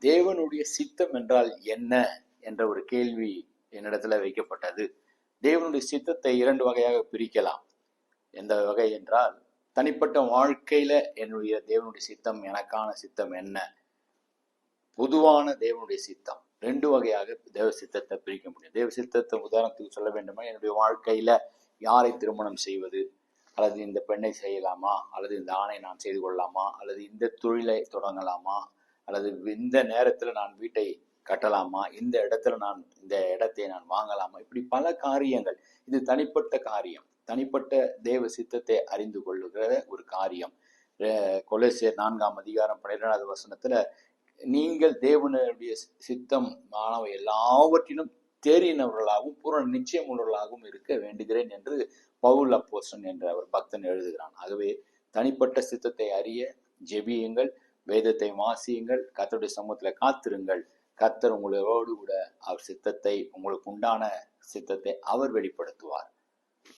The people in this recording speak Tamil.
தேவனுடைய சித்தம் என்றால் என்ன என்ற ஒரு கேள்வி என்னிடத்துல வைக்கப்பட்டது. தேவனுடைய சித்தத்தை இரண்டு வகையாக பிரிக்கலாம். எந்த வகை என்றால் தனிப்பட்ட வாழ்க்கையில என்னுடைய தேவனுடைய சித்தம் எனக்கான சித்தம் என்ன? பொதுவான தேவனுடைய சித்தம். ரெண்டு வகையாக தேவ சித்தத்தை பிரிக்க முடியும். தேவ சித்தத்தை உதாரணத்துக்கு சொல்ல வேண்டுமா? என்னுடைய வாழ்க்கையில யாரை திருமணம் செய்வது? அல்லது இந்த பெண்ணை செய்யலாமா? அல்லது இந்த ஆணை நான் செய்து கொள்ளலாமா? அல்லது இந்த தொழிலை தொடங்கலாமா? அல்லது இந்த நேரத்தில் நான் வீட்டை கட்டலாமா? இந்த இடத்துல நான் இந்த இடத்தை நான் வாங்கலாமா? இப்படி பல காரியங்கள். இது தனிப்பட்ட காரியம். தனிப்பட்ட தேவ சித்தத்தை அறிந்து கொள்ளுகிற ஒரு காரியம். அஹ் நான்காம் அதிகாரம் பன்னிரெண்டாவது வசனத்துல நீங்கள் தேவனுடைய சித்தம் மாணவ எல்லாவற்றிலும் தேறினவர்களாகவும் பூரண நிச்சயம் உள்ளவர்களாகவும் இருக்க வேண்டுகிறேன் என்று பவுல் அப்போசன் என்ற ஒரு பக்தன் எழுதுகிறான். ஆகவே தனிப்பட்ட சித்தத்தை அறிய ஜெபியுங்கள். வேதத்தை வாசியுங்கள் கத்தருடைய சமூகத்தில் காத்திருங்கள். கர்த்தர் உங்களோடு கூட அவர் சித்தத்தை உங்களுக்கு உண்டான சித்தத்தை அவர் வெளிப்படுத்துவார்.